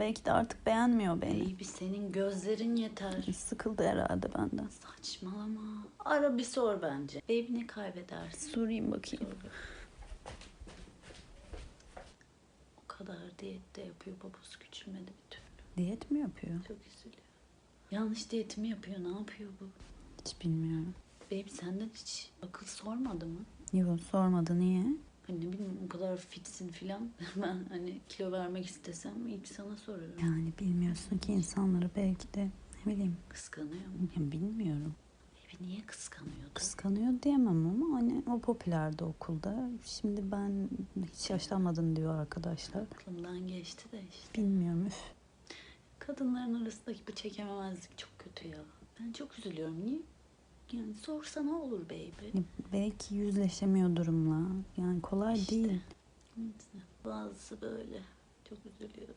Belki de artık beğenmiyor beni. Baby senin gözlerin yeter. Sıkıldı herhalde benden. Saçmalama. Ara bir sor bence. Baby ne kaybedersin? Sorayım bakayım. Sor. O kadar diyette yapıyor babası küçülmedi bir türlü. Diyet mi yapıyor? Çok üzülüyor. Yanlış diyeti mi yapıyor? Ne yapıyor bu? Hiç bilmiyorum. Baby senden hiç akıl sormadı mı? Yok sormadı niye? Hani ne bileyim o kadar fitsin filan. Ben hani kilo vermek istesem ilk sana sorarım. Yani bilmiyorsun ki insanları belki de ne bileyim. Kıskanıyor mu? Ya bilmiyorum. Baby niye kıskanıyordu? Kıskanıyor diyemem ama hani o popülerdi okulda. Şimdi ben hiç yaşlanmadın diyor arkadaşlar. Aklımdan geçti de işte. Bilmiyorum üf. Kadınların arasındaki bu çekememezlik çok kötü ya. Ben çok üzülüyorum. Niye? Yani sorsana olur baby. Belki yüzleşemiyor durumla. Yani kolay İşte. değil. Bazısı böyle. Çok üzülüyorum.